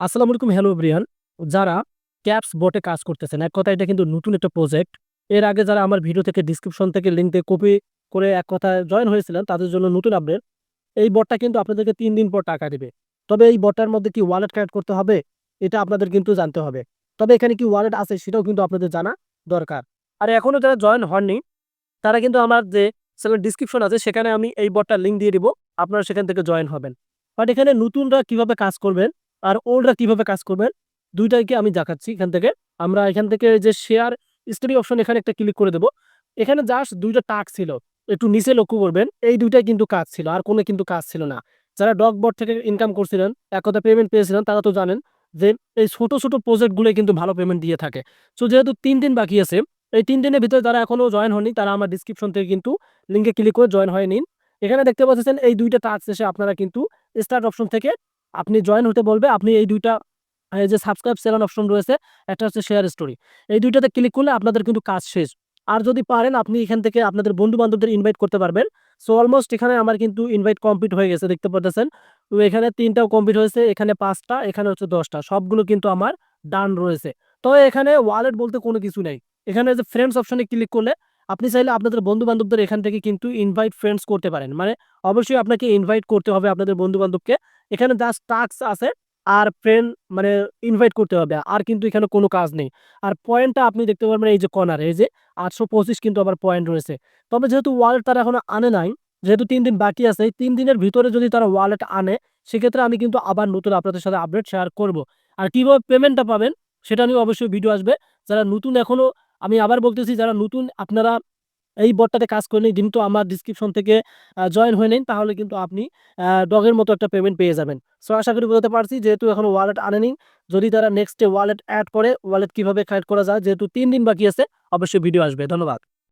আসসালামু আলাইকুম hello Brian যারা ক্যাপস বটে কাজ করতেছেন, এক কথা এটা কিন্তু নতুন একটা প্রজেক্ট এর আগে যারা আমার ভিডিও থেকে ডিসক্রিপশন থেকে লিঙ্ক দিয়ে কপি করে এক কথা জয়েন হয়েছিলেন, তাদের জন্য নতুন আপডেট এই বটটা কিন্তু আপনাদেরকে তিন দিন পর টাকা দিবে। তবে এই বটটার মধ্যে কি ওয়ালেট কানেক্ট করতে হবে? এটা আপনাদের কিন্তু জানতে হবে। তবে এখানে কি ওয়ালেট আছে সেটাও কিন্তু আপনাদের জানা দরকার। আর এখনও যারা জয়েন হননি, তারা কিন্তু আমার যে চ্যানেল ডিসক্রিপশন আছে, সেখানে আমি এই বটটার লিঙ্ক দিয়ে দিব। আপনারা সেখান থেকে জয়েন হবেন। বাট এখানে নতুনরা কীভাবে কাজ করবেন আর ওল্ডরা কীভাবে কাজ করবেন, দুইটাকে আমি দেখাচ্ছি এখান থেকে। আমরা এখান থেকে যে শেয়ার স্টাডি অপশন এখানে একটা ক্লিক করে দেবো। এখানে জাস্ট দুইটা টাক ছিল, একটু নিচে লক্ষ্য করবেন, এই দুইটাই কিন্তু কাজ ছিল, আর কোনো কিন্তু কাজ ছিল না। যারা ডগ বট থেকে ইনকাম করছিলেন, এক কথা পেমেন্ট পেয়েছিলেন, তারা তো জানেন যে এই ছোট ছোট প্রজেক্টগুলোই কিন্তু ভালো পেমেন্ট দিয়ে থাকে। সো যেহেতু তিন দিন বাকি আছে, এই তিন দিনের ভিতরে যারা এখনও জয়েন হয়নি তারা আমার ডিসক্রিপশন থেকে কিন্তু লিঙ্কে ক্লিক করে জয়েন হয়ে নিন। এখানে দেখতে পাচ্ছেন, এই দুইটা টাস্ক এসে আপনারা কিন্তু স্টার্ট অপশন থেকে আপনি জয়েন হতে বলবে, আপনি এই দুইটা যে সাবস্ক্রাইব সেলান অপশন রয়েছে, একটা হচ্ছে শেয়ার স্টোরি এই দুইটাতে ক্লিক করলে আপনাদের কিন্তু কাজ শেষ। আর যদি পারেন, আপনি এখান থেকে আপনাদের বন্ধু বান্ধবদের ইনভাইট করতে পারবেন। সো অলমোস্ট এখানে আমার কিন্তু ইনভাইট কমপ্লিট হয়ে গেছে, দেখতে পাচ্ছেন তো এখানে তিনটাও কমপ্লিট হয়েছে, এখানে পাঁচটা, এখানে হচ্ছে দশটা। সবগুলো কিন্তু আমার ডান রয়েছে। তবে এখানে ওয়ালেট বলতে কোনো কিছু নেই। এখানে যে ফ্রেন্ডস অপশনে ক্লিক করলে আপনি চাইলে আপনাদের বন্ধু বান্ধবদের এখান থেকে কিন্তু ইনভাইট ফ্রেন্ডস করতে পারেন। মানে অবশ্যই আপনাকে ইনভাইট করতে হবে আপনাদের বন্ধু বান্ধবকে এখানে জাস্ট টাস্ক আছে আর ফ্রেন্ড মানে ইনভাইট করতে হবে। আর কিন্তু এখানে কোনো কাজ নেই। আর পয়েন্টটা আপনি দেখতে পারবেন এই যে কর্নার এই যে আটশো পঁচিশ কিন্তু আবার পয়েন্ট রয়েছে। তবে যেহেতু ওয়ালেট তারা এখনও আনে নাই, যেহেতু তিন দিন বাকি আছে, এই তিন দিনের ভিতরে যদি তারা ওয়ালেট আনে, সেক্ষেত্রে আমি কিন্তু আবার নতুন আপনাদের সাথে আপডেট শেয়ার করব। আর কীভাবে পেমেন্টটা পাবেন, সেটা নিয়ে অবশ্যই ভিডিও আসবে। যারা নতুন এখনও আমি আবার বলতেছি, যারা নতুন, আপনারা এই বটটাতে কাজ করে নিন কিন্তু আমার ডিসক্রিপশন থেকে জয়েন হয়ে নিন, তাহলে কিন্তু আপনি ডগের মতো একটা পেমেন্ট পেয়ে যাবেন। সো আশা করি বোঝাতে পারছি, যেহেতু এখন ওয়ালেট আনেনি, যদি তারা নেক্সটে ওয়ালেট অ্যাড করে ওয়ালেট কীভাবে কালেক্ট করা যায়, যেহেতু তিন দিন বাকি আছে, অবশ্যই ভিডিও আসবে, ধন্যবাদ।